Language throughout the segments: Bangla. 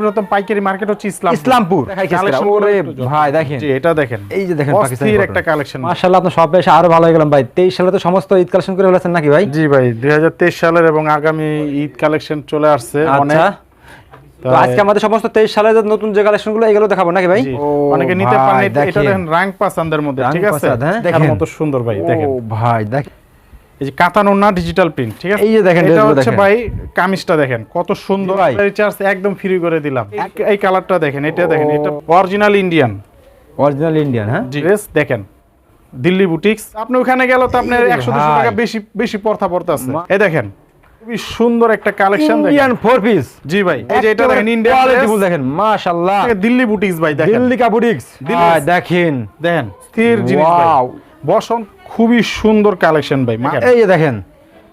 সর্ববৃহত্তম পাইকারি মার্কেট হচ্ছে ইসলাম ইসলামপুর। ওরে ভাই দেখেন। জি এটা দেখেন। এই যে দেখেন পাকিস্তানি একটা কালেকশন মাশাআল্লাহ আপনার সব এসে আরও ভালো হয়ে গেলাম ভাই। 23 সালে তো সমস্ত ঈদ কালেকশন করে ফেলেছেন নাকি ভাই? জি ভাই দুই হাজার তেইশ সালের এবং আগামী ঈদ কালেকশন চলে আসছে অনেক। তো আজকে আমাদের সমস্ত 23 সালের যে নতুন যে কালেকশনগুলো এগুলো দেখাবো নাকি ভাই? অনেকে নিতে পারেন এটা- দেখেন। দেখেন পাসানদের মধ্যে ঠিক আছে? হ্যাঁ? দেখার মতো সুন্দর ভাই দেখেন। ও ভাই দেখ এই যে কাতানো না ডিজিটাল প্রিন্ট ঠিক আছে? এই যে দেখেন এটা হচ্ছে ভাই কামিজটা দেখেন কত সুন্দর। রিচার্জ একদম ফ্রি করে দিলাম। এই- কালারটা দেখেন এটা দেখেন এটা অরিজিনাল ইন্ডিয়ান অরিজিনাল ইন্ডিয়ান হ্যাঁ? ড্রেস দেখেন দিল্লি বুটিক্স আপনি ওখানে গেল তো আপনার একশো দুশো টাকা বেশি বেশি পড়তা পড়তেছে। মা- এই দেখেন খুবই সুন্দর একটা কালেকশন ইন্ডিয়ান ফোর পিস জি ভাই এই যে এটা দেখেন ইন্ডিয়ান কোয়ালিটি ফুল দেখেন মাশাআল্লাহ। দিল্লি বুটিক্স ভাই দেখেন। দিল্লি দিল্লি- ভাই দেখেন। দেখেন স্থির জিনিস ভাই. বসন খুবই সুন্দর কালেকশন ভাই এই যে দেখেন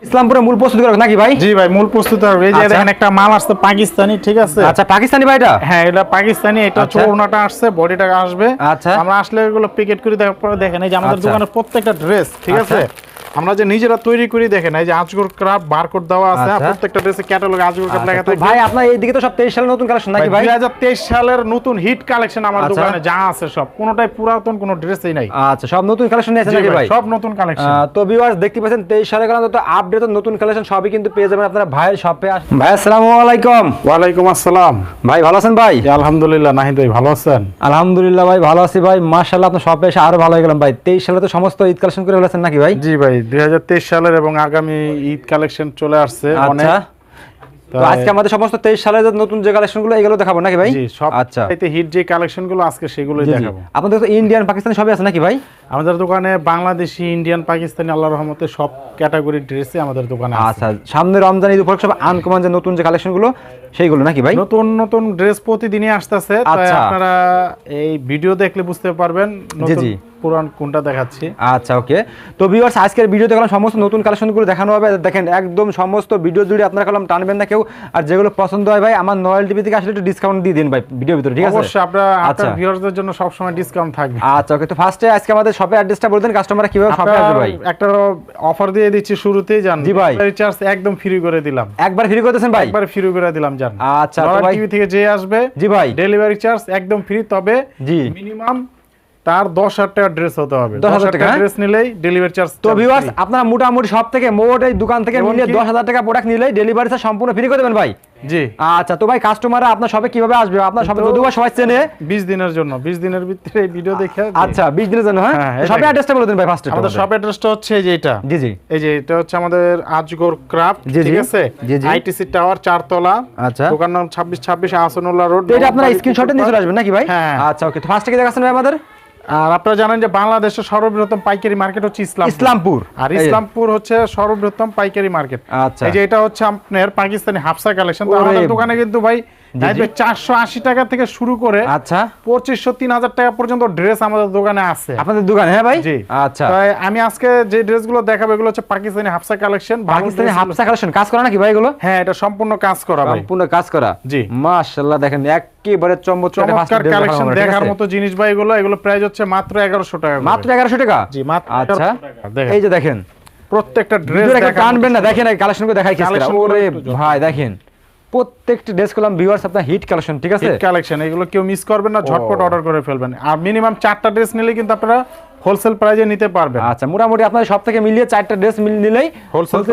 ইসলামপুরে মূল প্রস্তুতি করা নাকি ভাই জি ভাই মূল প্রস্তুত এই যে আচ্ছা। দেখেন একটা মাল আসছে পাকিস্তানি ঠিক আছে আচ্ছা পাকিস্তানি ভাই এটা হ্যাঁ এটা পাকিস্তানি এটা আচ্ছা। চৌনাটা আসছে বডিটা আসবে আচ্ছা। আমরা আসলে এগুলো প্যাকেট করে দেখার পরে দেখেন এই যে আমাদের আচ্ছা। দোকানের প্রত্যেকটা ড্রেস ঠিক আচ্ছা। আছে আমরা যে নিজেরা তৈরি করি দেখেন এই যে আজগর ক্রাফট বারকোড দেওয়া আছে আচ্ছা। প্রত্যেকটা ড্রেসে ক্যাটালগ আজগর ক্রাফট লেখা থাকে। ভাই আপনার এইদিকে তো সব 23 সালের নতুন কালেকশন নাকি ভাই? দুই হাজার তেইশ সালের নতুন হিট কালেকশন আমার আচ্ছা। দোকানে যা আছে সব। কোনোটাই পুরাতন কোনো ড্রেসই নাই। আচ্ছা সব নতুন কালেকশন নিয়েছেন জি নাকি ভাই, সব নতুন কালেকশন তো ভিউয়ার্স দেখতে পাচ্ছেন 23 সালের কারণে তো আপডেট নতুন কালেকশন সবই কিন্তু পেয়ে যাবেন আপনারা ভাইয়ের শপে ভাই আসসালামু আলাইকুম। ওয়ালাইকুম আসসালাম। ভাই ভালো আছেন ভাই? জি, আলহামদুলিল্লাহ নাহিদ ভাই ভালো আছেন? আলহামদুলিল্লাহ ভাই ভালো আছি ভাই। মাশাআল্লাহ আপনার শপে এসে আরও ভালো হয়ে গেলাম ভাই। 23 সালে তো সমস্ত ঈদ কালেকশন করে ফেলেছেন নাকি ভাই? জি ভাই দুই সালের এবং আগামী ঈদ কালেকশন চলে আসছে। অনেক আচ্ছা তো আজকে আমাদের সমস্ত 23 সালের যে নতুন যে কালেকশনগুলো এগুলো দেখাবো নাকি ভাই? জি সব আচ্ছা। আচ্ছা হিট যে কালেকশনগুলো আজকে সেগুলোই জি, জি। দেখাবো। আপনাদের তো ইন্ডিয়ান পাকিস্তানি সবই আছে নাকি ভাই? আমাদের দোকানে বাংলাদেশি ইন্ডিয়ান পাকিস্তানি আল্লাহর রহমতে সব ক্যাটাগরির ড্রেসই আমাদের দোকানে আছে। আচ্ছা সামনে রমজান ঈদ উপলক্ষে সব আনকমন যে নতুন যে কালেকশনগুলো সেইগুলো নাকি ভাই? নতুন নতুন ড্রেস প্রতিদিনই আসতেছে তাই আচ্ছা। আপনারা এই ভিডিও দেখলে বুঝতে পারবেন নতুন জি। পুরান কোনটা দেখাচ্ছি? আচ্ছা ওকে। তো ভিউয়ার্স আজকের ভিডিও দেখলাম সমস্ত নতুন কালেকশনগুলো দেখানো হবে। দেখেন একদম সমস্ত ভিডিও জুড়ে আপনারা কলম টানবেন না কেউ। আর যেগুলো পছন্দ হয় ভাই আমার নয়েল টিভি থেকে আসলে একটু ডিসকাউন্ট দিয়ে দিন ভাই ভিডিও ভিতরে ঠিক আছে? অবশ্যই আপনারা আপনার আচ্ছা। ভিউয়ারদের জন্য সব সময় ডিসকাউন্ট থাকবে। আচ্ছা ওকে। তো ফার্স্টে আজকে আমাদের শপের অ্যাড্রেসটা বলে দেন কাস্টমাররা কীভাবে শপে আসবে ভাই? একটা অফার দিয়ে দিচ্ছি শুরুতেই জান। জি ভাই। রিচার্জ একদম ফ্রি করে দিলাম। একবার ফ্রি করে করতেছেন ভাই? একবার ফ্রি করে দিলাম জান। আচ্ছা ভাই। টিভি থেকে যে আসবে জি ভাই। ডেলিভারি চার্জ একদম ফ্রি তবে জি। মিনিমাম তার দশ হাজার ড্রেস হতে হবে। দশ হাজার টাকা, টাকা হ্যাঁ? ড্রেস নিলেই ডেলিভারি চার্জ তো ভিউয়ার্স আপনারা মোটামুটি সব থেকে মোট এই দোকান থেকে মিলিয়ে দশ হাজার টাকা প্রোডাক্ট নিলেই ডেলিভারি সম্পূর্ণ ফ্রি করে দেবেন ভাই। জি। আচ্ছা তো ভাই কাস্টমাররা আপনার শপে কীভাবে আসবে? আপনার শপে সবাই চেনে। বিশ দিনের জন্য বিশ দিনের ভিতরে এই ভিডিও দেখে আচ্ছা বিশ দিনের জন্য হ্যাঁ। অ্যাড্রেসটা বলে দিন ভাই ফার্স্টে আমাদের শপ অ্যাড্রেসটা হচ্ছে এই যে এটা। জি জি। এই যে এটা হচ্ছে আমাদের আজগর ক্রাফট ঠিক আছে। আইটিসি টাওয়ার চারতলা। আচ্ছা। দোকান নাম আহসানুল্লাহ রোড এটা আপনারা স্ক্রিনশটে নিয়ে চলে আসবেন নাকি ভাই? হ্যাঁ। আচ্ছা ওকে ফার্স্ট থেকে দেখাচ্ছেন ভাই আমাদের? আর আপনারা জানেন যে বাংলাদেশের সর্ববৃহত্তম পাইকারি মার্কেট হচ্ছে ইসলাম ইসলামপুর। আর ইসলামপুর হচ্ছে সর্ববৃহত্তম পাইকারি মার্কেট। আচ্ছা। এই যে এটা হচ্ছে আপনার পাকিস্তানি হাফসা কালেকশন তো আমাদের দোকানে কিন্তু ভাই জি। চারশো আশি টাকা থেকে শুরু করে আচ্ছা। পঁচিশশো তিন হাজার টাকা পর্যন্ত ড্রেস আমাদের দোকানে আছে। আপনাদের দোকান হ্যাঁ ভাই? জি। আচ্ছা। তাই আমি আজকে যে ড্রেসগুলো দেখাবো এগুলো হচ্ছে পাকিস্তানি হাফসা কালেকশন পাকিস্তানি হাফসা কালেকশন। কাজ করা নাকি ভাই এগুলো? হ্যাঁ এটা সম্পূর্ণ কাজ করা ভাই। সম্পূর্ণ কাজ করা। জি। মাশাআল্লাহ দেখেন একেবারে চমৎকার কালেকশন দেখার মতো জিনিস ভাই এগুলো। এগুলো প্রাইস হচ্ছে মাত্র এগারোশো টাকা মাত্র এগারোশো টাকা? জি মাত্র আচ্ছা। 1100। দেখেন এই যে দেখেন। প্রত্যেকটা ড্রেস ভিডিওটা একটু না দেখেন কালেকশন দেখাই কেস ওরে ভাই দেখেন। প্রত্যেকটা ড্রেস করলাম ভিউয়ার্স আপনার হিট কালেকশন ঠিক আছে? কালেকশন এগুলো কেউ মিস করবেন না ঝটপট অর্ডার করে ফেলবেন। আর মিনিমাম চারটা ড্রেস নিলে কিন্তু আপনারা হোলসেল প্রাইজে নিতে পারবেন। আচ্ছা মোটামুটি আপনার সব থেকে মিলিয়ে চারটা ড্রেস নিলেই এ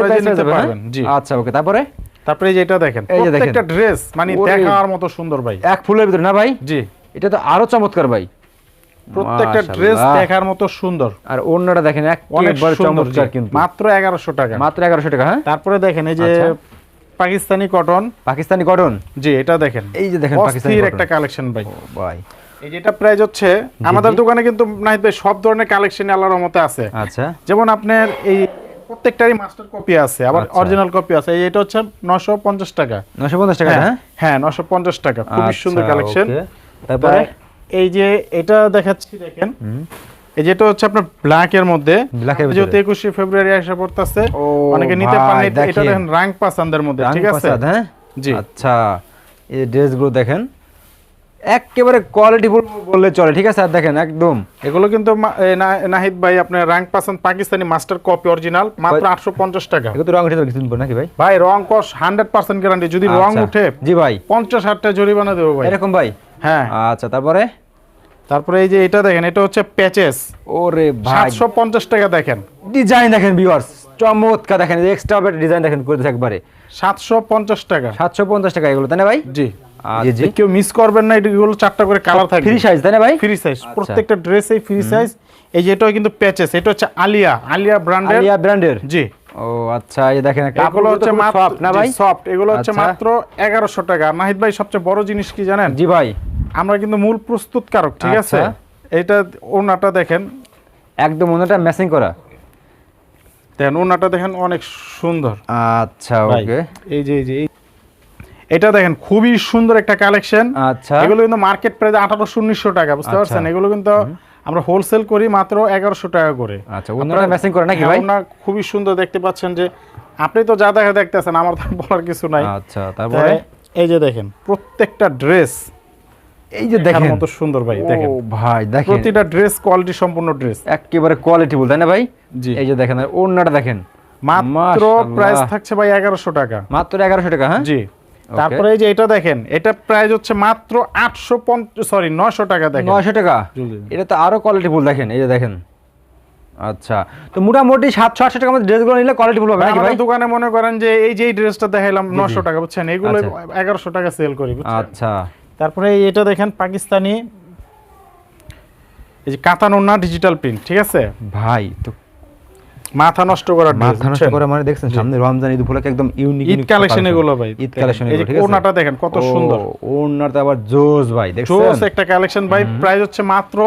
price নিতে? পারবেন, জি। আচ্ছা ওকে তারপরে? তারপরে এই যে এটা দেখেন। প্রত্যেকটা ড্রেস মানে দেখার মতো সুন্দর ভাই। এক ফুলের ভিতরে না ভাই? জি। এটা তো আরও চমৎকার ভাই। প্রত্যেকটা ড্রেস দেখার মতো সুন্দর। আর অন্যটা দেখেন অনেক একেবারে সুন্দর চমৎকার কিন্তু। মাত্র এগারোশো টাকা। মাত্র এগারোশো টাকা হ্যাঁ? তারপরে দেখেন এই যে আচ্ছা। পাকিস্তানি কটন পাকিস্তানি কটন জি এটা দেখেন। এই যে দেখেন পাকিস্তানি একটা কালেকশন ভাই। ভাই। এই যেটা প্রাইস হচ্ছে আমাদের দোকানে কিন্তু নাহিদ ভাই সব ধরনের কালেকশন আল্লাহর রহমতে আছে। আচ্ছা। যেমন আপনার এই প্রত্যেকটারই মাস্টার কপি আছে আবার আচ্ছা। অরিজিনাল কপি আছে। এই এটা হচ্ছে নশো পঞ্চাশ টাকা। নশো পঞ্চাশ টাকা হ্যাঁ হ্যাঁ? নশো পঞ্চাশ টাকা। খুবই আচ্ছা, সুন্দর কালেকশন। তারপরে? এই যে এটা দেখাচ্ছি দেখেন। এই যেটা হচ্ছে আপনার ব্ল্যাক এর মধ্যে। যেহেতু একুশে ফেব্রুয়ারি পড়তেছে অনেকে নিতে পারেন এটা- দেখেন। দেখেন রাং পাসানদের মধ্যে ঠিক আছে? হ্যাঁ? জি। আচ্ছা এই ড্রেসগুলো দেখেন। একেবারে কোয়ালিটি বললে চলে ঠিক আছে? আর দেখেন একদম। এগুলো কিন্তু নাহিদ ভাই আপনার র্যাঙ্ক পাচ্ছেন পাকিস্তানি মাস্টার কপি অরিজিনাল মাত্র আটশো পঞ্চাশ টাকা। এগুলো তো রং উঠে পর নাকি ভাই? ভাই রং কস হান্ড্রেড পার্সেন্ট গ্যারান্টি যদি রং আচ্ছা। উঠে জি ভাই। পঞ্চাশ ষাট টাকা জরিমানা দেবো ভাই। এরকম ভাই? হ্যাঁ। আচ্ছা তারপরে? তারপরে এই যে এটা দেখেন এটা হচ্ছে প্যাচেস। ওরে ভাই। সাতশো পঞ্চাশ টাকা দেখেন। ডিজাইন দেখেন ভিউয়ার্স চমৎকার দেখেন এক্সট্রা ডিজাইন দেখেন করে একবারে। সাতশো পঞ্চাশ টাকা। সাতশো পঞ্চাশ টাকা এগুলো তাই না ভাই? জি। জি জি কেউ মিস করবেন না এগুলো চারটা করে কালার থাকবে। ফ্রি সাইজ তাই না ভাই? ফ্রি সাইজ আচ্ছা। প্রত্যেকটা ড্রেসেই ফ্রি সাইজ এই যে এটাও কিন্তু প্যাচেস এটা হচ্ছে আলিয়া আলিয়া ব্র্যান্ডের আলিয়া ব্র্যান্ডের জি। ও আচ্ছা এই দেখেন এগুলো হচ্ছে সফট না ভাই? সফট এগুলো হচ্ছে আচ্ছা। মাত্র এগারোশো টাকা। আর নাহিদ ভাই সবচেয়ে বড় জিনিস কি জানেন? জি ভাই। আমরা কিন্তু মূল প্রস্তুতকারক ঠিক আছে? আচ্ছা। এটা ওনাটা দেখেন। একদম ওনাটা ম্যাচিং করা। দেখেন ওনাটা দেখেন অনেক সুন্দর। আচ্ছা ওকে। এই যে এই যে এটা দেখেন খুবই সুন্দর একটা কালেকশন আচ্ছা। এগুলো কিন্তু মার্কেট প্রাইস আঠারোশো উনিশশো টাকা বুঝতে আচ্ছা। পারছেন? এগুলো কিন্তু আমরা হোলসেল করি মাত্র এগারোশো টাকা করে। আচ্ছা ওনাটা ম্যাচিং করে নাকি হ্যাঁ, ভাই ওনা খুবই সুন্দর দেখতে পাচ্ছেন যে আপনি তো যা দেখা দেখতেছেন আমার তো বলার কিছু নাই। আচ্ছা তারপরে? এই যে দেখেন প্রত্যেকটা ড্রেস এই যে দেখেন। মতো সুন্দর ভাই দেখেন। ও ভাই দেখেন। প্রতিটা ড্রেস কোয়ালিটি সম্পূর্ণ ড্রেস একেবারে কোয়ালিটি বল তাই না ভাই? জি। এই যে দেখেন দেখেন। মাত্র প্রাইস থাকছে ভাই এগারোশো টাকা। মাত্র এগারোশো টাকা হ্যাঁ? জি। তারপরে এই যে এটা দেখেন এটা প্রাইস হচ্ছে মাত্র আটশো সরি নয়শো টাকা দেখেন। নয়শো টাকা? এটা তো আরও কোয়ালিটি ফুল দেখেন এই যে দেখেন। আচ্ছা তো মোটামুটি সাতশো আটশো টাকা মধ্যে ড্রেসগুলো নিলে কোয়ালিটি ফুল হবে নাকি ভাই? দোকানে মনে করেন যে এই যে ড্রেসটা দেখাইলাম নশো টাকা বুঝছেন? এগুলো আচ্ছা। এগারোশো টাকা সেল করি আচ্ছা। তারপরে এটা দেখেন পাকিস্তানি এই যে কাতানোনা ডিজিটাল প্রিন্ট ঠিক আছে? ভাই তো মাথা নষ্ট করা মাথা নষ্ট? করে মানে দেখছেন সামনে রমজান ঈদ উপলক্ষে একদম ইউনিক ঈদ কালেকশন এগুলো ভাই ঈদ কালেকশন যে ঠিক আছে? কোনাটা দেখেন কত সুন্দর। ওনাটা আবার জোস ভাই দেখছেন? জোস একটা কালেকশন ভাই প্রাইস হচ্ছে মাত্র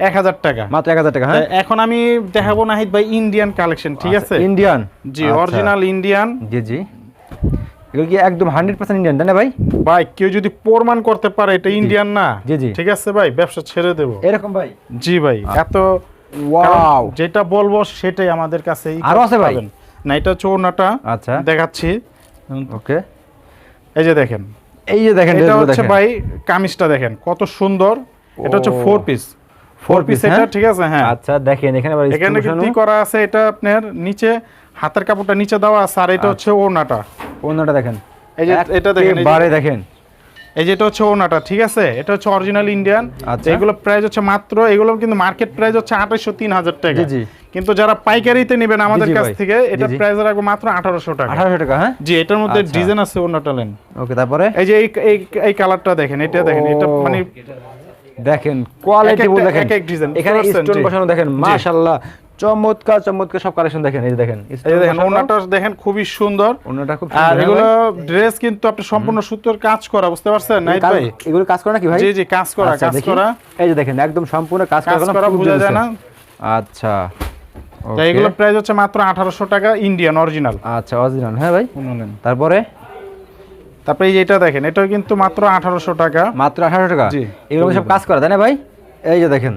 এক হাজার টাকা। মাত্র এক হাজার টাকা হ্যাঁ? এখন আমি দেখাবো নাহিদ ভাই ইন্ডিয়ান কালেকশন ঠিক আছে? ইন্ডিয়ান জি অরিজিনাল ইন্ডিয়ান জি জি। এগুলো কি একদম হান্ড্রেড পার্সেন্ট ইন্ডিয়ান তাই না ভাই? ভাই কেউ যদি প্রমাণ করতে পারে এটা ইন্ডিয়ান না জি, জি। ঠিক আছে ভাই ব্যবসা ছেড়ে দেবো। এরকম ভাই? জি ভাই এত ওয়াও যেটা বলব সেটাই আমাদের কাছে আরও আছে ভাই? না এটা হচ্ছে ওনাটা আচ্ছা। দেখাচ্ছি। ওকে। এই যে দেখেন। এই যে দেখেন এটা হচ্ছে ভাই কামিজটা দেখেন কত সুন্দর। এটা হচ্ছে ফোর পিস ফোর পিস এটা হ্যাঁ? ঠিক আছে হ্যাঁ। আচ্ছা দেখেন এখানে এখানে কি করা আছে এটা আপনার নিচে হাতের কাপড়টা নিচে দেওয়া আছে আর আচ্ছা। এটা হচ্ছে ওনাটা ওনাটা দেখেন। এই যে এটা দেখেন বারে দেখেন। এই যেটা হচ্ছে ওনাটা ঠিক আছে? এটা হচ্ছে অরিজিনাল ইন্ডিয়ান আচ্ছা। এগুলো প্রাইস হচ্ছে মাত্র এগুলো কিন্তু মার্কেট প্রাইস হচ্ছে আঠাশশো তিন হাজার টাকা। কিন্তু যারা পাইকারিতে নেবেন আমাদের কাছ থেকে এটা। প্রাইস রাখব মাত্র আঠারোশো টাকা। আঠারোশো টাকা হ্যাঁ? জি এটার মধ্যে আচ্ছা। ডিজাইন আছে ওনাটা লেন। ওকে তারপরে? এই যে এই এই এই কালারটা দেখেন এটা দেখেন এটা মানে দেখেন কোয়ালিটি দেখেন। এক এক design, এখানে স্টোন বসানো দেখেন। মাশাআল্লাহ চমৎকার চমৎকার সব কালেকশন দেখেন এই দেখেন। এই দেখেন ওনাটা দেখেন খুবই সুন্দর। ওনাটা খুব আর হ্যাঁ এগুলো? ড্রেস কিন্তু আপনি সম্পূর্ণ সুতোর কাজ করা বুঝতে পারছেন? নাই ভাই? এগুলো কাজ করে নাকি ভাই? জি জি কাজ করা আচ্ছা, কাজ করা। এই যে দেখেন একদম সম্পূর্ণ কাজ করা বোঝা যায় না? আচ্ছা এগুলো প্রাইস হচ্ছে মাত্র আঠারোশো টাকা ইন্ডিয়ান অরিজিনাল আচ্ছা অরিজিনাল হ্যাঁ ভাই। তারপরে? তারপরে এই যে এটা দেখেন এটাও কিন্তু মাত্র আঠারোশো টাকা। মাত্র আঠারো টাকা? জি। এগুলো সব কাজ করা তাই না ভাই? এই যে দেখেন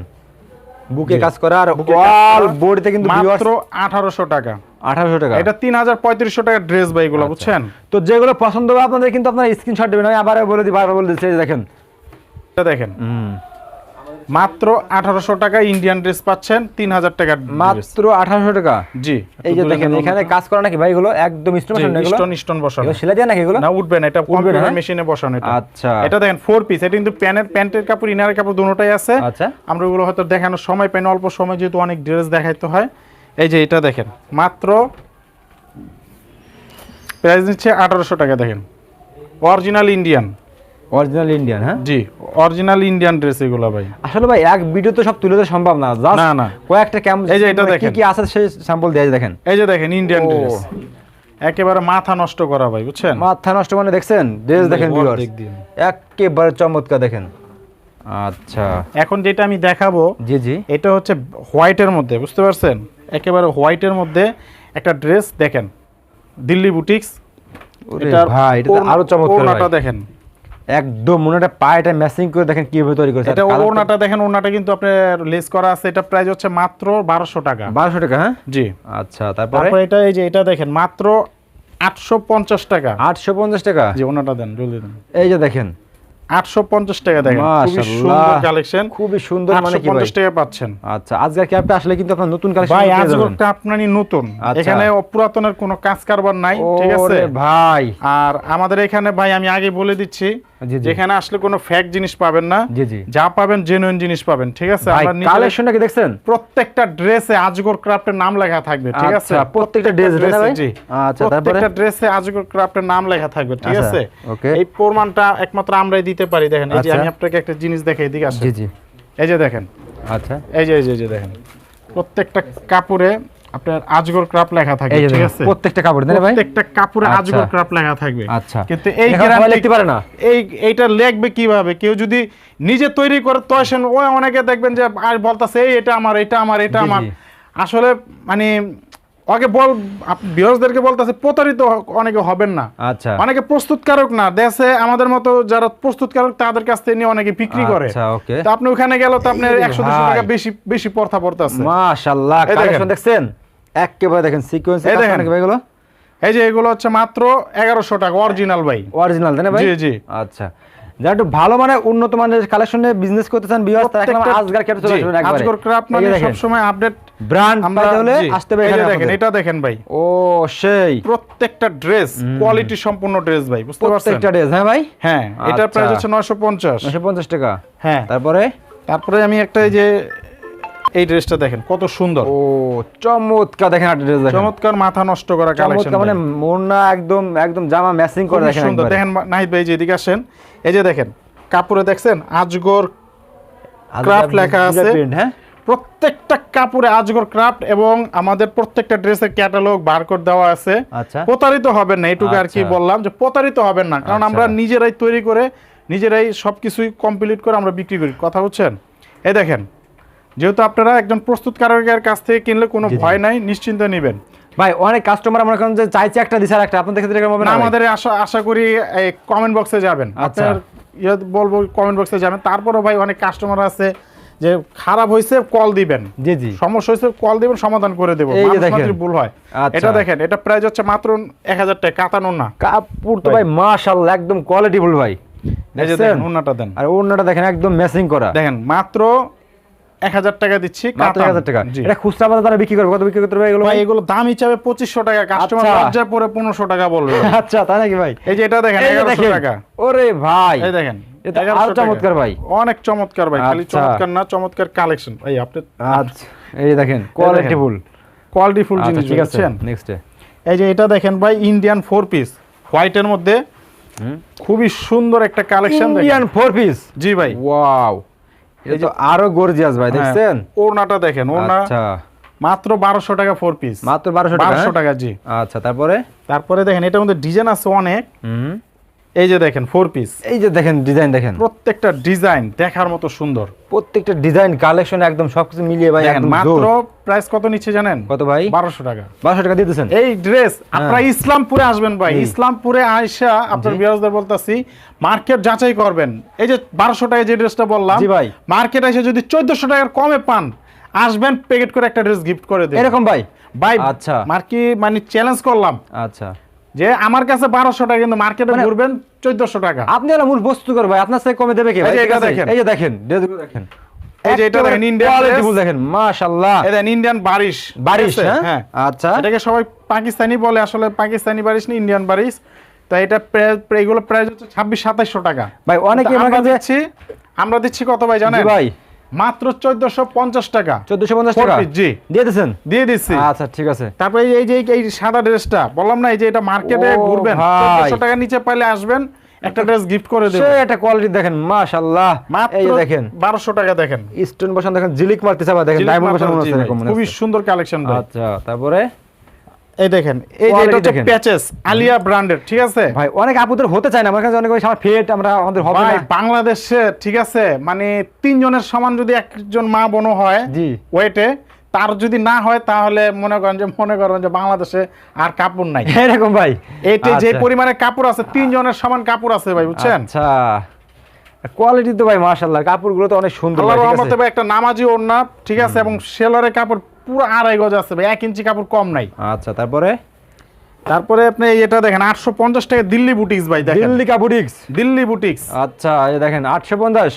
বুকে কাজ করা আর অল। বডিতে কিন্তু মাত্র আঠারোশো টাকা। আঠারোশো টাকা। এটা তিন হাজার পঁয়ত্রিশশো টাকা ড্রেস ভাই এগুলো আচ্ছা। বুঝছেন? তো যেগুলো পছন্দ হবে আপনাদের কিন্তু আপনারা স্ক্রিনশট দেবেন। আমি আবার বলে দিই বারবার বলে দিচ্ছি দেখেন। এটা দেখেন। মাত্র আঠারোশো টাকা ইন্ডিয়ান ড্রেস পাচ্ছেন তিন হাজার টাকা মাত্র আঠারোশো টাকা? জি এই যে দেখেন এখানে কাজ করা নাকি ভাই এগুলো? একদম স্টোন স্টোন বসানো এগুলো? সেলাই দেয় নাকি এগুলো? না উঠবে না এটা কম্পিউটার হ্যাঁ? মেশিনে বসানো এটা। আচ্ছা। এটা দেখেন ফোর পিস এটা কিন্তু প্যান্টের প্যান্টের কাপড় ইনারের কাপড় দুটোটাই আছে। আচ্ছা। আমরা ওগুলো হয়তো দেখানোর সময় পাই না অল্প সময় যেহেতু অনেক ড্রেস দেখাইতে হয়। এই যে এটা দেখেন মাত্র প্রাইস নিচ্ছে আঠারোশো টাকা দেখেন। অরিজিনাল ইন্ডিয়ান অরিজিনাল ইন্ডিয়ান হ্যাঁ? জি অরিজিনাল ইন্ডিয়ান ড্রেস এগুলো ভাই। আসলে ভাই এক ভিডিও তো সব তুলে দেওয়া সম্ভব না জাস্ট না, না। কয়েকটা কেমন এই যে এটা দেখেন। কি আছে সেই স্যাম্পল দিয়ে দেখেন। এই যে দেখেন ইন্ডিয়ান ড্রেস একেবারে মাথা নষ্ট করা ভাই বুঝছেন? মাথা নষ্ট মানে দেখছেন? ড্রেস দেখেন দিয়ে। একেবারে চমৎকার দেখেন। আচ্ছা। এখন যেটা আমি দেখাবো জি জি। এটা হচ্ছে হোয়াইটের মধ্যে বুঝতে পারছেন? একেবারে হোয়াইটের মধ্যে একটা ড্রেস দেখেন। দিল্লি বুটিক্স ওরে ভাই এটা আরও চমৎকার দেখেন। একদম মনে পায়েটা ম্যাচিং করে দেখেন কীভাবে তৈরি করেছে। এটা ওনাটা দেখেন ওনাটা কিন্তু আপনার লেস করা আছে এটা প্রাইস হচ্ছে মাত্র বারোশো টাকা। বারোশো টাকা হ্যাঁ? জি। আচ্ছা তারপরে? তারপর এটা এই যে এটা দেখেন মাত্র আটশো পঞ্চাশ টাকা। আটশো পঞ্চাশ টাকা? জি ওনাটা দেন জলদি দেন। এই যে দেখেন। আটশো পঞ্চাশ টাকা দেখেন খুবই সুন্দর কালেকশন খুবই সুন্দর মানে কি ভাই? পঞ্চাশ টাকা পাচ্ছেন। আচ্ছা আজকের ক্যাপটা আসলে কিন্তু আপনার নতুন কালেকশন ভাই আজগরটা আপনারই নতুন। আচ্ছা। এখানে পুরাতনের কোনো কাজ কারবার নাই ঠিক আছে? ভাই। আর আমাদের এখানে ভাই আমি আগে বলে দিচ্ছি। যেখানে আসলে কোনো ফ্যাক জিনিস পাবেন না। যা পাবেন জেনুইন জিনিস পাবেন ঠিক আছে? কালেকশনটা কি দেখছেন? প্রত্যেকটা ড্রেসে আজগর ক্রাফটের নাম লেখা থাকবে ঠিক আছে? আচ্ছা, প্রত্যেকটা তাই না ভাই? জি। আচ্ছা, তারপরে? প্রত্যেকটা ড্রেসে আজগর ক্রাফটের নাম লেখা থাকবে ঠিক আচ্ছা, আছে? এই প্রমাণটা একমাত্র আমরাই দিতে পারি দেখেন। এই যে আচ্ছা। আমি আপনাকে একটা জিনিস দেখাই এদিকে আসেন। জি জি। এই যে দেখেন। আচ্ছা। এই যে এই যে দেখেন। প্রত্যেকটা কাপড়ে আপনার আজগর ক্রাফট লেখা থাকবে ঠিক আছে? প্রত্যেকটা কাপড় তাই ভাই? প্রত্যেকটা কাপড়ে আচ্ছা। আজগর ক্রাফট লেখা থাকবে। আচ্ছা। কিন্তু এই লেখা লিখতে পারে না। এই এইটা লিখবে কীভাবে? কেউ যদি নিজে তৈরি করে ও অনেকে দেখবেন যে আর বলতাছে এই এটা আমার এটা আমার এটা আমার। আসলে মানে ওকে বল বলতেছে প্রতারিত অনেকে হবেন না। আচ্ছা। অনেকে প্রস্তুতকারক না। দেশে আমাদের মতো যারা প্রস্তুতকারক তাদের কাছ থেকে নিয়ে অনেকে বিক্রি করে। আচ্ছা, তো আপনি ওখানে গেল তো আপনার একশো দুশো টাকা বেশি বেশি পড়তা পড়তেছে। মাশাআল্লাহ কালেকশন দেখছেন? একেবারে দেখেন সিকোয়েন্স এই দেখেন। ভাই এগুলো? এই যে এগুলো হচ্ছে মাত্র এগারোশো টাকা অরিজিনাল ভাই। অরিজিনাল তাই না ভাই? জি, জি। আচ্ছা। যারা একটু ভালো মানে উন্নত মানের কালেকশনে বিজনেস করতে চান বিয়ার তারা এখন প্রত্যেকটা- আজগার ক্যাপে চলে আসবেন একবারে। আজগর ক্রাফট মানে সবসময় আপডেট ব্র্যান্ড আমরা হলে আসতে এখানে দেখেন এটা দেখেন ভাই। ও সেই। প্রত্যেকটা ড্রেস কোয়ালিটি সম্পূর্ণ ড্রেস ভাই বুঝতে পারছেন? প্রত্যেকটা ড্রেস হ্যাঁ ভাই? হ্যাঁ এটার আচ্ছা। প্রাইস হচ্ছে নয়শো পঞ্চাশ। নশো পঞ্চাশ টাকা। হ্যাঁ। তারপরে? তারপরে আমি একটা এই যে এই ড্রেসটা দেখেন কত সুন্দর। ও চমৎকার দেখেন ড্রেস দেখেন। চমৎকার মাথা নষ্ট করা কালেকশন মানে মোড়না একদম একদম জামা ম্যাচিং করে দেখেন সুন্দর। দেখেন নাহিদ ভাই যে এদিকে আসেন। এই যে দেখেন কাপড়ে দেখছেন আজগর craft লেখা আছে। হ্যাঁ? প্রত্যেকটা কাপড়ে আজগর ক্রাফট এবং আমাদের প্রত্যেকটা ড্রেসের ক্যাটালগ বারকোড দেওয়া আছে। আচ্ছা। প্রতারিত হবেন না এটুকু আর কি আচ্ছা। বললাম যে প্রতারিত হবেন না। কারণ আচ্ছা। আমরা নিজেরাই তৈরি করে নিজেরাই সবকিছুই কমপ্লিট করে আমরা বিক্রি করি। কথা বুঝছেন? এই দেখেন যেহেতু আপনারা একজন প্রস্তুতকারকের কাছ থেকে কিনলে কোনো। ভয় নাই নিশ্চিন্তে নেবেন। ভাই অনেক কাস্টমার আমরা এখন যে চাইছে একটা দিশার একটা আপনার দেখে এরকম হবে না আমাদের আশা আশা করি এই কমেন্ট বক্সে যাবেন। আচ্ছা। আপনার ইয়ে বলব কমেন্ট বক্সে যাবেন। তারপরও ভাই অনেক কাস্টমার আছে যে খারাপ হয়েছে কল দিবেন। জি জি। সমস্যা হয়েছে কল দিবেন সমাধান করে দেবো। এই যে দেখেন। ভুল হয়। আচ্ছা। এটা দেখেন এটা প্রাইস হচ্ছে মাত্র এক হাজার টাকা কাতানো না কাপড় তো ভাই। মাশাআল্লাহ একদম কোয়ালিটি ফুল ভাই। এই যে দেখেন ওনাটা দেন। আর ওড়নাটা দেখেন একদম ম্যাচিং করা। দেখেন মাত্র এক হাজার টাকা দিচ্ছি মাত্র 1000 টাকা। এটা খুচরা বাজারে তারা বিক্রি করবে? কত বিক্রি করতে পারবে এগুলো? ভাই ভাই এগুলো দাম হিসাবে পঁচিশশো টাকা কাস্টমার। লজ্জায় পরে পনেরোশো টাকা বলবে। আচ্ছা তাই নাকি ভাই? এই যে এটা দেখেন। টাকা। ওরে ভাই। এই দেখেন এটা আরও চমৎকার ভাই। অনেক চমৎকার ভাই খালি। চমৎকার না চমৎকার কালেকশন ভাই আপনি আচ্ছা এই দেখেন কোয়ালিটি ফুল কোয়ালিটি ফুল জিনিস ঠিক আছে। নেক্সট এই যে এটা দেখেন ভাই ইন্ডিয়ান ফোর পিস হোয়াইটের মধ্যে খুবই সুন্দর একটা কালেকশন ইন্ডিয়ান ফোর পিস জি ভাই। ওয়াও এই যে আরও গর্জিয়াস ভাই দেখছেন? হ্যাঁ, ওড়নাটা দেখেন ওড়না আচ্ছা। মাত্র বারোশো টাকা ফোর পিস মাত্র বারোশো টাকা বারোশো হ্যাঁ? টাকা জি। আচ্ছা তারপরে? তারপরে দেখেন এটার মধ্যে ডিজাইন আছে অনেক। হুম। এই যে দেখেন ফোর পিস এই যে দেখেন ডিজাইন দেখেন। প্রত্যেকটা ডিজাইন দেখার মতো সুন্দর। প্রত্যেকটা ডিজাইন কালেকশন একদম সবকিছু মিলিয়ে ভাই একদম মাত্র প্রাইস কত নিচ্ছে জানেন? কত ভাই? বারোশো টাকা। বারোশো টাকা দিয়ে দিচ্ছেন এই ড্রেস আপনারা ইসলামপুরে আসবেন ভাই। ইসলামপুরে আয়সা আপনার বিরাজদার বলতাছি মার্কেট যাচাই করবেন। এই যে বারোশো টাকা যে ড্রেসটা বললাম জি ভাই। মার্কেট এসে যদি চোদ্দশো টাকার কমে পান আসবেন প্যাকেট করে একটা ড্রেস গিফট করে দেবেন এরকম ভাই? ভাই আচ্ছা। মার্কি মানে চ্যালেঞ্জ করলাম। আচ্ছা। যে আমার কাছে বারোশো টাকা কিন্তু মার্কেটে ঘুরবেন চোদ্দশো টাকা। আপনি হলো মূল বস্তু কর ভাই আপনার থেকে কমে দেবে কি দেখেন। এই যে দেখেন দেখেন। এই যে এটা দেখেন, Indian দেখেন মাশাআল্লাহ। এই ইন্ডিয়ান বারিশ। বারিশ হ্যাঁ? আচ্ছা। এটাকে সবাই পাকিস্তানি বলে আসলে পাকিস্তানি বারিশ না ইন্ডিয়ান বারিশ। তো এটা এগুলো প্রাইস হচ্ছে ছাব্বিশ সাতাইশশো টাকা। ভাই অনেকে আমার দিচ্ছি আমরা দিচ্ছি কত ভাই জানেন? ভাই। মাত্র চোদ্দশো পঞ্চাশ টাকা। চোদ্দশো পঞ্চাশ Four টাকা? জি। দিয়ে দিচ্ছেন দিয়ে দিছি আচ্ছা ঠিক আছে। তারপরে এই যে এই সাদা ড্রেসটা বললাম না এই যে এটা মার্কেটে ঘুরবেন ভাই। চোদ্দশো টাকা নিচে পাইলে আসবেন একটা ড্রেস গিফট করে সেই একটা কোয়ালিটি দেখেন মাশাআল্লাহ। এই দেখেন। বারোশো টাকা দেখেন। স্টোন বসান দেখেন জিলিক মারতেছে আবার দেখেন ডায়মন্ড বসান খুবই সুন্দর কালেকশন আচ্ছা তারপরে? এই দেখেন এই যে এটা হচ্ছে প্যাচেস আলিয়া ব্র্যান্ডের ঠিক আছে? ভাই অনেক আপুদের হতে চায় না আমার কাছে অনেক আমার ফেট আমরা আমাদের হবে না। বাংলাদেশে ঠিক আছে মানে তিনজনের সমান যদি একজন মা বোনও হয় জি। ওয়েটে তার যদি না হয় তাহলে মনে করেন যে মনে করেন যে বাংলাদেশে আর কাপড় নাই। এরকম ভাই। এইটা যে আচ্ছা। পরিমাণে কাপড় আছে তিনজনের সমান কাপড় আছে ভাই বুঝছেন? আচ্ছা। কোয়ালিটি তো ভাই মাশাআল্লাহ কাপড়গুলো তো অনেক সুন্দর ভাই, ঠিক আছে? একটা নামাজি ওড়না ঠিক আছে এবং সেলরের কাপড় পুরো আড়াই গজ আছে ভাই এক ইঞ্চি কাপড় কম নাই। আচ্ছা তারপরে? তারপরে আপনি এটা দেখেন আটশো পঞ্চাশ টাকা দিল্লি বুটিক্স ভাই দেখেন। দিল্লি কাপুডিক্স দিল্লি বুটিক্স আচ্ছা এই দেখেন আটশো পঞ্চাশ?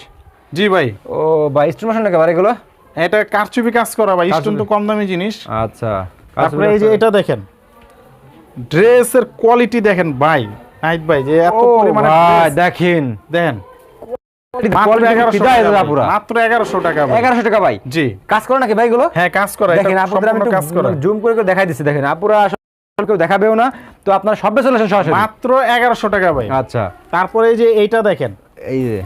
জি ভাই। ও ভাই স্টোন একেবারে এগুলো? এটা কারচুপি কাজ করা ভাই স্টোন তো কম দামি জিনিস। আচ্ছা তারপরে এই যে এটা দেখেন ড্রেসের কোয়ালিটি দেখেন ভাই নাইট ভাই যে এত পরিমাণে দেখেন। দেখেন মাত্র এগারোশো টাকা ভাই। এগারোশো টাকা ভাই। এগারোশো টাকা ভাই। জি। কাজ করে নাকি ভাই এগুলো হ্যাঁ কাজ করা দেখেন আপনাদের আমি সম্পূর্ণ কাজ করা। জুম করে করে দেখাই দিচ্ছি দেখেন। আপুরা কেউ দেখাবেও না তো আপনারা সবে চলে আসেন সরাসরি। মাত্র এগারোশো টাকা ভাই। আচ্ছা। তারপরে এই যে এইটা দেখেন। এই যে।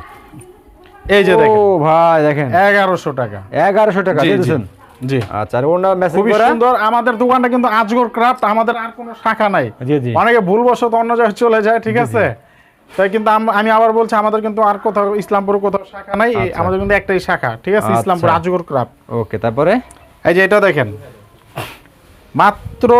এই যে ও ভাই দেখেন। এগারোশো টাকা। এগারোশো টাকা জি, জি, আচ্ছা আর ওনার মেসেজ করা? সুন্দর। আমাদের দোকানটা কিন্তু আজগর ক্রাফট আমাদের আর কোনো শাখা নাই। জি জি। অনেকে ভুলবশত অন্য জায়গায় চলে যায় ঠিক আছে? তাই কিন্তু আমি আবার বলছি আমাদের কিন্তু আর কোথাও ইসলামপুর কোথাও শাখা নাই আচ্ছা। আমাদের কিন্তু একটাই শাখা ঠিক আছে? আচ্ছা। ইসলামপুর আজগর ক্রাফট ওকে তারপরে? এই যে এটা দেখেন মাত্র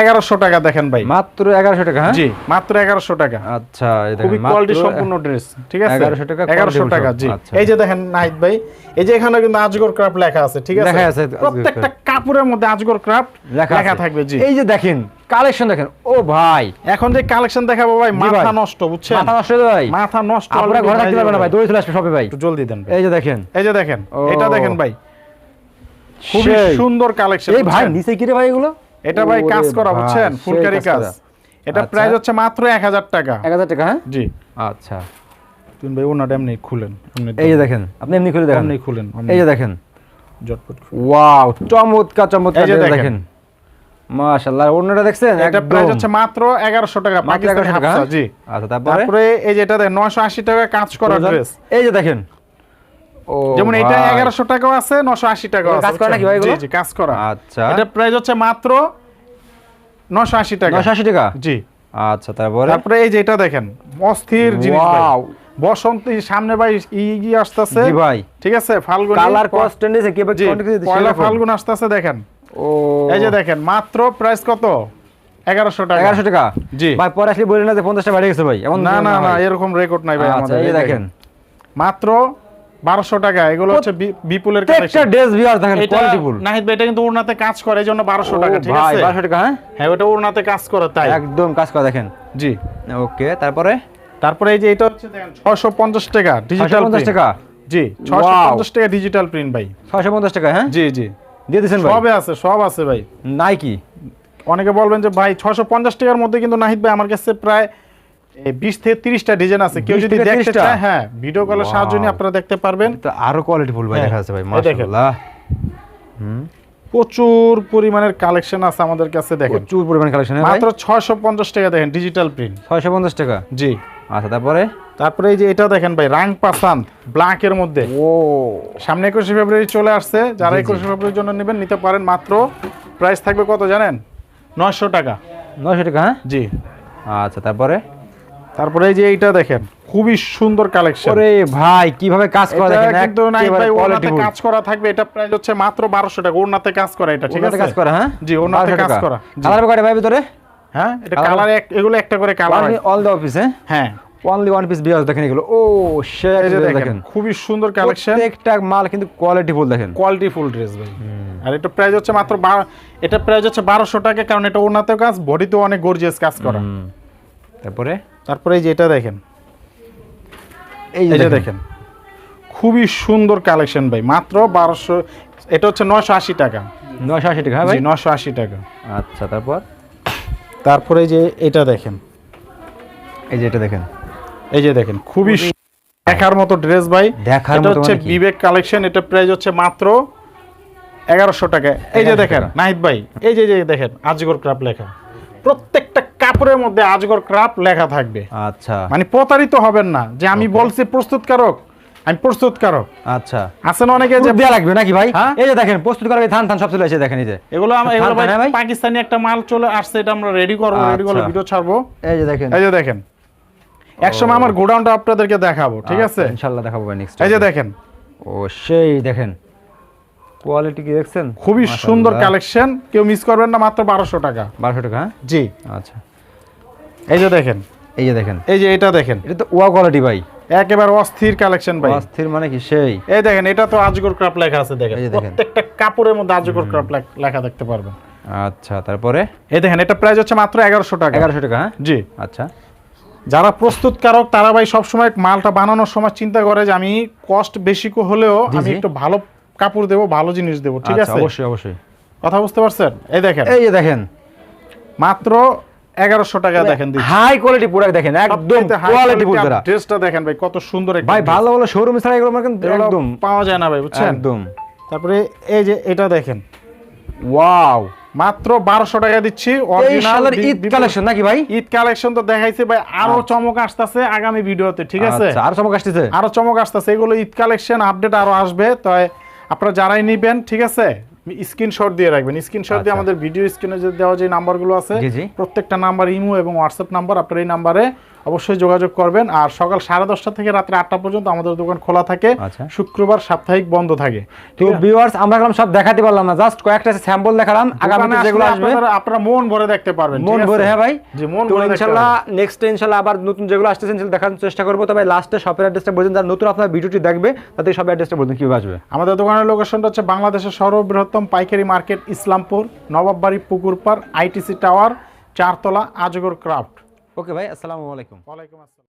এগারোশো টাকা দেখেন ভাই। মাত্র এগারোশো টাকা হ্যাঁ? জি মাত্র এগারোশো টাকা। আচ্ছা এই দেখেন, খুবই কোয়ালিটি সম্পূর্ণ ড্রেস ঠিক আছে? 1100 টাকা, এগারোশো টাকা জি। আচ্ছা। এই যে দেখেন নাহিদ ভাই এই যে এখানে কিন্তু আজগর ক্রাফট লেখা আছে ঠিক আছে? প্রত্যেকটা কাপড়ের মধ্যে আজগর ক্রাফট লেখা লেখা থাকবে জি। এই যে দেখেন কালেকশন দেখেন ও ভাই। এখন যে কালেকশন দেখাবো ভাই মাথা নষ্ট বুঝছেন? মাথা নষ্ট ভাই। মাথা নষ্ট আপনারা ঘরে থাকতে পারবেন না ভাই দৌড়ে চলে আসবে সবে ভাই। একটু জলদি দেন। এই যে দেখেন। এই যে দেখেন এটা দেখেন ভাই। খুবই সুন্দর কালেকশন এই ভাই নিচে কি রে ভাই এগুলো? এটা ভাই কাজ করা বুঝছেন? ফুলকারি কাজ এটা আচ্ছা। প্রাইস হচ্ছে মাত্র এক হাজার টাকা। এক হাজার টাকা হ্যাঁ? জি। আচ্ছা। তুমি ভাই ওনাটা এমনি খুলেন এই যে দেখেন আপনি এমনি করে দেখেন। এমনি খুলেন এই যে দেখেন। জটপট। ওয়াও চমৎকার চমৎকার দেখেন। মাশাআল্লাহ অন্যটা দেখছেন? এটা প্রাইস হচ্ছে মাত্র এগারোশো টাকা পাকিস্তানি হাফসা? জি। আচ্ছা তারপরে? তারপরে এই যে এটা দেখেন নয়শো আশি টাকা কাজ করা ড্রেস এই যে দেখেন। যেমন এটা ভাই। এগারোশো টাকাও আছে নশো আশি টাকাও আছে কাজ করা নাকি ভাই এগুলো? জি জি কাজ করা। আচ্ছা। এটা প্রাইস হচ্ছে মাত্র নশো আশি টাকা। 980 টাকা? জি। আচ্ছা তারপরে? তারপরে এই যে এটা দেখেন অস্থির জিনিস ভাই। Wow! সামনে ভাই ই আসতেছে। জি ভাই। ঠিক আছে ফাল্গুন কালার কস্ট কি পয়লা ফাল্গুন আসতেছে দেখেন। ও। এই যে দেখেন মাত্র প্রাইস কত? এগারোশো টাকা। 1100 টাকা? জি। ভাই পরে আসলে বলি না যে 50 বেড়ে গেছে ভাই এমন না না না এরকম রেকর্ড নাই ভাই আমাদের এই দেখেন। মাত্র বারোশো টাকা এগুলো হচ্ছে বিপুলের প্রত্যেকটা ড্রেস ভিউয়ার দেখেন এটা নাহিদ ভাই এটা কিন্তু ওড়নাতে কাজ করে এই বারোশো টাকা ঠিক আছে? 1200 টাকা হ্যাঁ? হ্যাঁ ওটা ওড়নাতে কাজ করে তাই। একদম কাজ করা দেখেন। জি। ওকে তারপরে? তারপরে এই যে এটা হচ্ছে দেখেন ছয়শো পঞ্চাশ টাকা ডিজিটাল 650 টাকা? জি ছয়শো পঞ্চাশ টাকা ডিজিটাল প্রিন্ট ভাই। 650 টাকা হ্যাঁ? জি জি। দিয়ে দিয়েছেন সবে আছে সব আছে ভাই। নাইকি? অনেকে বলবেন যে ভাই ছয়শো পঞ্চাশ টাকার মধ্যে কিন্তু নাহিদ ভাই আমার কাছে প্রায় বিশ থেকে তিরিশটা ডিজাইন আছে। কেউ যদি দেখতে চায় হ্যাঁ ভিডিও কলের. সাহায্যে নিয়ে আপনারা দেখতে পারবেন। আরও কোয়ালিটি ফুল ভাই হ্যাঁ, দেখা যাচ্ছে ভাই। মাশাআল্লাহ। প্রচুর পরিমাণের কালেকশন আছে আমাদের কাছে দেখেন। প্রচুর পরিমাণ কালেকশন মাত্র ছয়শো পঞ্চাশ টাকা দেখেন ডিজিটাল প্রিন্ট 650 টাকা? জি। আচ্ছা তারপরে? তারপরে এই যে এটা দেখেন ভাই রাং পাসান ব্ল্যাক এর মধ্যে। ও। সামনে একুশে ফেব্রুয়ারি চলে আসছে যারা একুশে ফেব্রুয়ারির জন্য নেবেন নিতে পারেন মাত্র। প্রাইস থাকবে কত জানেন? নয়শো টাকা। 900 টাকা হ্যাঁ? জি। আচ্ছা তারপরে? তারপরে এই যে এইটা দেখেন খুবই সুন্দর কালেকশন ওরে ভাই কীভাবে কাজ করা দেখেন কিন্তু নাই ভাই ওনাতে কাজ করা থাকবে এটা প্রাইস হচ্ছে মাত্র বারোশো টাকা ওনাতে কাজ করা এটা ঠিক আছে? কাজ করা হ্যাঁ? জি, ওনাতে কাজ করা। কালার কয়টা ভাই ভিতরে? হ্যাঁ এটা কালার এগুলো একটা করে কালার অল দ্য অফিস হ্যাঁ? হ্যাঁ। অনলি ওয়ান পিস বিয়াস দেখেন এগুলো। ও সে দেখেন খুবই সুন্দর কালেকশন প্রত্যেকটা মাল কিন্তু কোয়ালিটি ফুল দেখেন। কোয়ালিটি ফুল ড্রেস ভাই। আর এটা প্রাইস হচ্ছে মাত্র এটা প্রাইস হচ্ছে বারোশো টাকা কারণ এটা ওনাতেও কাজ বডিতেও অনেক গর্জিয়াস কাজ করা। তারপরে? তারপরে এই যে এটা দেখেন। এই যে দেখেন। খুবই সুন্দর কালেকশন ভাই মাত্র বারোশো এটা হচ্ছে নয়শো আশি টাকা। নয়শো আশি টাকা হ্যাঁ ভাই? জি নয়শো আশি টাকা। আচ্ছা তারপর? তারপরে যে এটা দেখেন। এই যে এটা দেখেন। এই যে দেখেন খুবই দেখার মতো ড্রেস ভাই। দেখার এটা মতো হচ্ছে মানে বিবেক কালেকশন এটা প্রাইস হচ্ছে মাত্র এগারোশো টাকা। এই যে দেখেন নাহিদ ভাই এই যে দেখেন আজগর ক্রাফট লেখা। প্রত্যেকটা কাপড়ের মধ্যে আজগর ক্রাফট লেখা থাকবে। আচ্ছা। মানে প্রতারিত হবেন না যে আমি বলছি প্রস্তুতকারক আমি প্রস্তুতকারক। আচ্ছা। আছেন অনেকে যে দেয়া লাগবে নাকি ভাই? হ্যাঁ? এই যে দেখেন প্রস্তুত করা এই ধান ধান সব চলে এসে দেখেন এই যে। এগুলো আমরা এগুলো? পাকিস্তানি একটা মাল চলে আসছে এটা আমরা রেডি করব রেডি করব আচ্ছা। ভিডিও ছাড়বো। এই যে দেখেন। এই যে দেখেন। একসময় আমার গোডাউনটা আপনাদেরকে দেখাবো ঠিক আছে? আচ্ছা, ইনশাআল্লাহ দেখাবো ভাই নেক্সট এই যে দেখেন। ও সেই দেখেন। কোয়ালিটি কি দেখছেন? খুবই সুন্দর কালেকশন কেউ মিস করবেন না মাত্র বারোশো টাকা। বারোশো টাকা হ্যাঁ? জি। আচ্ছা। এই যে দেখেন। এই যে দেখেন। এই যে এটা দেখেন। এটা তো ওয়া কোয়ালিটি ভাই। একেবারে অস্থির কালেকশন ভাই। অস্থির মানে কি সেই? এই দেখেন এটা তো আজগর ক্রাফট লেখা আছে দেখেন। প্রত্যেকটা কাপড়ের মধ্যে আজগর ক্রাফট লেখা দেখতে পারবেন। আচ্ছা তারপরে? এই দেখেন এটা প্রাইস হচ্ছে মাত্র এগারোশো টাকা। এগারোশো টাকা হ্যাঁ? জি। আচ্ছা। যারা প্রস্তুতকারক তারা ভাই সবসময় মালটা বানানোর সময় চিন্তা করে যে আমি কস্ট বেশি হলেও আমি একটু ভালো কাপড় দেবো ভালো জিনিস দেবো ঠিক আচ্ছা, আছে? অবশ্যই অবশ্যই। কথা বুঝতে পারছেন? এই দেখেন। এই যে দেখেন। মাত্র এগারোশো টাকা দেখেন হাই কোয়ালিটি প্রোডাক্ট দেখেন একদম কোয়ালিটি ড্রেসটা দেখেন ভাই কত সুন্দর ভাই ভালো ভালো শোরুম ছাড়া এগুলো একদম পাওয়া যায় না ভাই বুঝছেন? একদম। তারপরে এই যে এটা দেখেন। ওয়াও মাত্র বারোশো টাকা দিচ্ছি ঈদ কালেকশন নাকি ভাই? ঈদ কালেকশন তো দেখাইছে ভাই আরও চমক আসতেছে আগামী ভিডিওতে ঠিক আছে? আচ্ছা, আর চমক আসতেছে? আরও চমক আসতেছে এগুলো ঈদ কালেকশন আপডেট আরও আসবে তো আপনারা যারাই নিবেন ঠিক আছে? স্ক্রিনশট দিয়ে রাখবেন স্ক্রিনশট দিয়ে আচ্ছা। আমাদের ভিডিও স্ক্রিনে যে দেওয়া যে নাম্বারগুলো আছে। প্রত্যেকটা নাম্বার ইমো এবং হোয়াটসঅ্যাপ নাম্বার আপনার এই নাম্বারে অবশ্যই যোগাযোগ করবেন। আর সকাল সাড়ে দশটা থেকে রাত্রে আটটা পর্যন্ত আমাদের দোকান খোলা থাকে। আচ্ছা। শুক্রবার সাপ্তাহিক বন্ধ থাকে। তো ভিউয়ার্স আমরা এখন সব দেখাতে পারলাম না। জাস্ট কয়েকটা স্যাম্পল দেখালাম। আগামী যেগুলো আসবে। আপনারা মন ভরে দেখতে পারবেন। মন ভরে হ্যাঁ ভাই। জি মন ভরে নেক্সট আবার নতুন যেগুলো আসতেছেন সেগুলো দেখানোর চেষ্টা করব। তবে লাস্টে শপের অ্যাড্রেসটা বলছেন যারা নতুন আপনার ভিডিওটি দেখবে তাদের সব অ্যাড্রেসটা বলছেন কীভাবে আসবে? আমাদের দোকানের লোকেশনটা হচ্ছে বাংলাদেশের সর্ববৃহত্তম পাইকারি market Islampur Nawabbari Pukurpar ITC tower চারতলা আজগর ক্রাফট ওকে ভাই আসসালামু আলাইকুম। ওয়ালাইকুম আসসালাম।